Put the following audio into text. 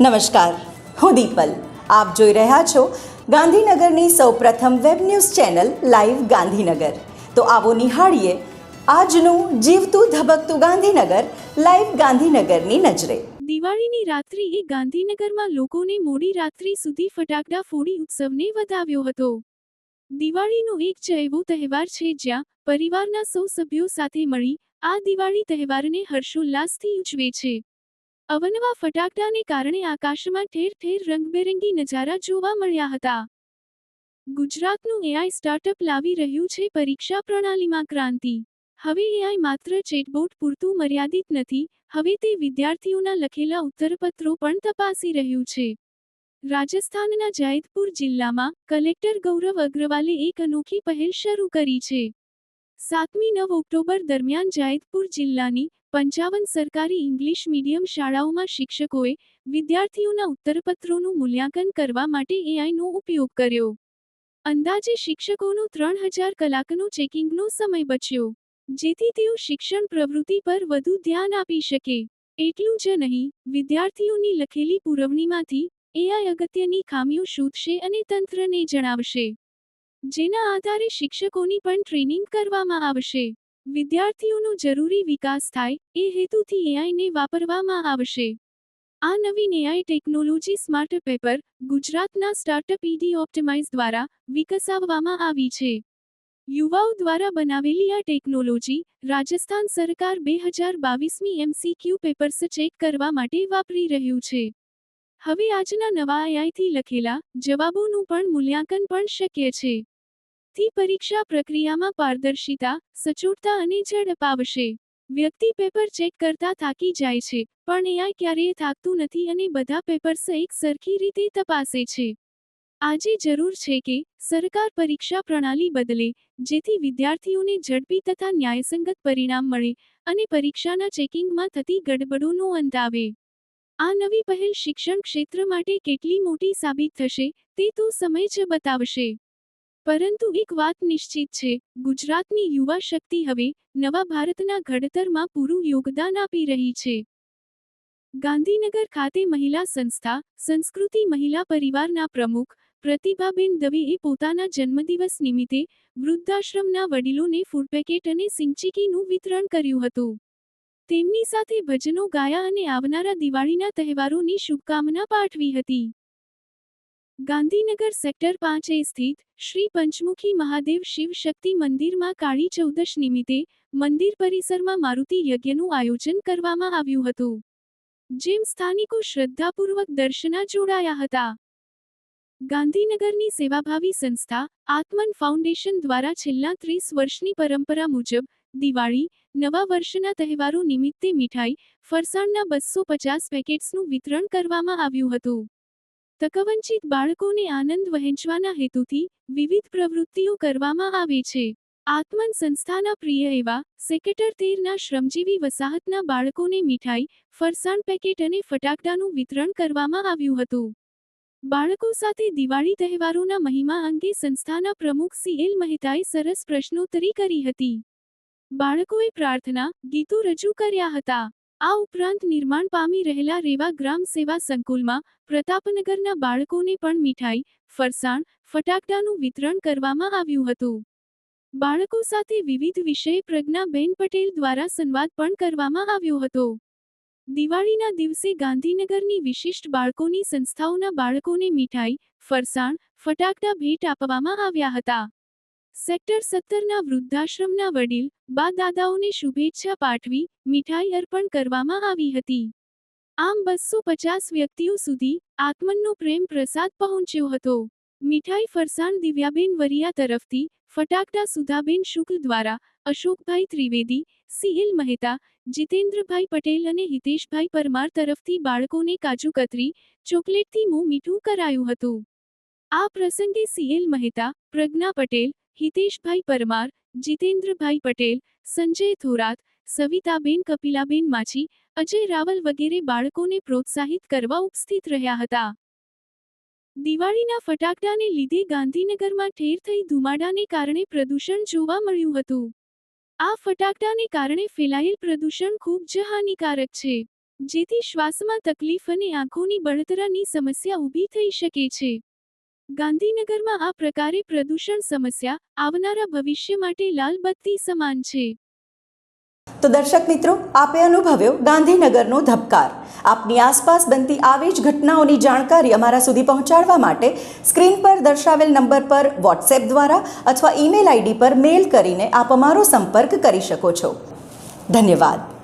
નમસ્કાર. હું દીપલ. આપ જોઈ રહ્યા છો ગાંધીનગરની સૌપ્રથમ web news channel live Gandhinagar. તો આવો નિહાળીએ આજનું જીવતું ધબકતું ગાંધીનગર લાઈવ ગાંધીનગરની નજરે. દિવાળીની રાત્રિ એ ગાંધીનગરમાં લોકોને મોડી રાત્રિ સુધી ફટાકડા ફોડી ઉત્સવને વધાવ્યો હતો. દિવાળીનો એક જ એવો તહેવાર છે જ્યાં પરિવારના સૌ સભ્યો સાથે મળી આ દિવાળી તહેવારને હર્ષોલ્લાસથી ઉજવે છે. અવનવા ફટાકડાને કારણે આકાશમાં ઠેર ઠેર રંગબેરંગી નજારા જોવા મળ્યા હતા. ગુજરાતનું એઆઈ સ્ટાર્ટઅપ લાવી રહ્યું છે પરીક્ષા પ્રણાલીમાં ક્રાંતિ. હવે એઆઈ માત્ર ચેટબોટ પૂરતું મર્યાદિત નથી, હવે તે વિદ્યાર્થીઓના લખેલા ઉત્તરપત્રો પણ તપાસી રહ્યું છે. રાજસ્થાનના જૈતપુર જિલ્લામાં કલેક્ટર ગૌરવ અગ્રવાલે એક અનોખી પહેલ શરૂ કરી છે. સાતમી નવ ઓક્ટોબર દરમિયાન જાયદપુર જિલ્લાની પંચાવન સરકારી ઇંગ્લિશ મીડિયમ શાળાઓમાં શિક્ષકોએ વિદ્યાર્થીઓના ઉત્તરપત્રોનું મૂલ્યાંકન કરવા માટે એઆઈનો ઉપયોગ કર્યો. અંદાજે શિક્ષકોનો ત્રણ હજાર કલાકનો ચેકિંગનો સમય બચ્યો, જેથી તેઓ શિક્ષણ પ્રવૃત્તિ પર વધુ ધ્યાન આપી શકે. એટલું જ નહીં, વિદ્યાર્થીઓની લખેલી પુરવણીમાંથી એઆઈ અગત્યની ખામીઓ શોધશે અને તંત્રને જણાવશે. જેના આધારે શિક્ષકોની પણ ટ્રેનિંગ કરવામાં આવશે. વિદ્યાર્થીઓનો જરૂરી વિકાસ થાય, એ હેતુથી એઆઈને વાપરવામાં આવશે. આ નવીન એઆઈ ટેકનોલોજી સ્માર્ટ પેપર ગુજરાતના સ્ટાર્ટઅપ ઈડી ઓપ્ટિમાઇઝ દ્વારા વિકસાવવામાં આવી છે. યુવાઓ દ્વારા બનાવેલી આ ટેકનોલોજી રાજસ્થાન સરકાર બે હજાર બાવીસમી એમસીક્યુ પેપર્સ ચેક કરવા માટે વાપરી રહ્યું છે. હવે આજના નવા એઆઈથી લખેલા જવાબોનું પણ મૂલ્યાંકન પણ શક્ય છે. થી પરીક્ષા પ્રક્રિયામાં પારદર્શિતા, સચોટતા અને ઝડપ આવશે વ્યક્તિ પેપર ચેક કરતા થાકી જાય છે, પણ એઆઈ ક્યારેય થાકતું નથી અને બધા પેપર્સ એક સરખી રીતે તપાસે છે. આજે જરૂર છે કે સરકાર પરીક્ષા પ્રણાલી બદલે, જેથી વિદ્યાર્થીઓને ઝડપી તથા ન્યાયસંગત પરિણામ મળે અને પરીક્ષાના ચેકિંગમાં થતી ગડબડોનો અંત આવે. આ નવી પહેલ શિક્ષણ ક્ષેત્ર માટે કેટલી મોટી સાબિત થશે, તે તો સમય જ બતાવશે. પરંતુ એક વાત નિશ્ચિત છે, ગુજરાતની યુવા શક્તિ હવે નવા ભારતના ઘડતરમાં પૂરું યોગદાન આપી રહી છે. ગાંધીનગર ખાતે મહિલા સંસ્થા, સંસ્કૃતિ મહિલા પરિવારના પ્રમુખ, પ્રતિભાબેન દવેએ પોતાના જન્મદિવસ નિમિત્તે વૃદ્ધાશ્રમના વડીલોને ફૂડ પેકેટ અને સિંચીકીનું વિતરણ કર્યું હતું. તેમની સાથે ભજનો ગાયા અને આવનારા દિવાળીના તહેવારોની શુભકામના પાઠવી હતી. ગાંધીનગર સેક્ટર પાંચ સ્થિત શ્રી પંચમુખી મહાદેવ શિવ શક્તિ મંદિરમાં કાળી ચૌદશ નિમિત્તે મંદિર પરિસરમાં મારુતિ યજ્ઞનું આયોજન કરવામાં આવ્યું હતું, જેમ સ્થાનિકો શ્રદ્ધાપૂર્વક દર્શના જોડાયા હતા. ગાંધીનગરની સેવાભાવી સંસ્થા આત્મન ફાઉન્ડેશન દ્વારા છેલ્લા ત્રીસ વર્ષની પરંપરા મુજબ દિવાળી, નવા વર્ષના તહેવારો નિમિત્તે મીઠાઈ, ફરસાણના બસો પચાસ પેકેટ્સનું વિતરણ કરવામાં આવ્યું હતું. તકવંચિત બાળકોને આનંદ વહેંચવાના હેતુથી વિવિધ પ્રવૃત્તિઓ કરવામાં આવે છે. આત્મન સંસ્થાના પ્રિય એવા સેક્રેટર તેરના શ્રમજીવી વસાહતના બાળકોને મીઠાઈ, ફરસાણ પેકેટ અને ફટાકડાનું વિતરણ કરવામાં આવ્યું હતું. બાળકો સાથે દિવાળી તહેવારોના મહિમા અંગે સંસ્થાના પ્રમુખ સી એલ મહેતાએ સરસ પ્રશ્નોત્તરી કરી હતી. બાળકોએ પ્રાર્થના, ગીતો રજૂ કર્યા હતા. આ ઉપરાંત નિર્માણ પામી રહેલા રેવા ગ્રામ સેવા સંકુલમાં પ્રતાપનગરના બાળકોને પણ મીઠાઈ, ફરસાણ, ફટાકડાનું વિતરણ કરવામાં આવ્યું હતું. બાળકો સાથે વિવિધ વિષય પ્રજ્ઞાબેન પટેલ દ્વારા સંવાદ પણ કરવામાં આવ્યો હતો. દિવાળીના દિવસે ગાંધીનગરની વિશિષ્ટ બાળકોની સંસ્થાઓના બાળકોને મીઠાઈ, ફરસાણ, ફટાકડા ભેટ આપવામાં આવ્યા હતા. સેક્ટર સત્તરના વૃદ્ધાશ્રમના વડીલ બા દાદાઓને શુભેચ્છા પાઠવી મીઠાઈ અર્પણ કરવામાં આવી હતી. આમ બસો પચાસ વ્યક્તિઓ સુધી આત્મનનો પ્રેમ પ્રસાદ પહોંચ્યો હતો. મીઠાઈ ફરસાણ દિવ્યાબેન વરિયા તરફથી ફટાકડા સુધાબેન શુક્લ દ્વારા અશોકભાઈ ત્રિવેદી, સીએલ મહેતા, જીતેન્દ્રભાઈ પટેલ અને હિતેશભાઈ પરમાર તરફથી બાળકોને કાજુ કતરી, ચોકલેટથી મોં મીઠું કરાયું હતું. આ પ્રસંગે સીએલ મહેતા, પ્રજ્ઞા પટેલ હિતેશભાઈ પરમાર, જીતેન્દ્રભાઈ પટેલ, સંજય થોરાત, સવિતાબેન કપિલાબેન માછી, અજય રાવલ વગેરે બાળકોને પ્રોત્સાહિત કરવા ઉપસ્થિત રહ્યા હતા. દિવાળીના ફટાકડાને લીધે ગાંધીનગરમાં ઠેર થઈ ધુમાડાને કારણે પ્રદૂષણ જોવા મળ્યું હતું. આ ફટાકડાને કારણે ફેલાયેલ પ્રદૂષણ ખૂબ જ હાનિકારક છે, જેથી શ્વાસમાં તકલીફ અને આંખોની બળતરાની સમસ્યા ઊભી થઈ શકે છે. ગાંધીનગરમાં આ પ્રકારે પ્રદૂષણ સમસ્યા આવનારા ભવિષ્ય માટે લાલ બત્તી સમાન છે. તો દર્શક મિત્રો, આપે અનુભવ્યો ગાંધીનગરનો ધબકાર. આપની આસપાસ બનતી આવી જ ઘટનાઓની જાણકારી અમારા સુધી પહોંચાડવા માટે સ્ક્રીન પર દર્શાવેલ નંબર પર વોટ્સએપ દ્વારા અથવા ઈમેલ આઈડી પર મેલ કરીને આપ અમારો સંપર્ક કરી શકો છો. ધન્યવાદ.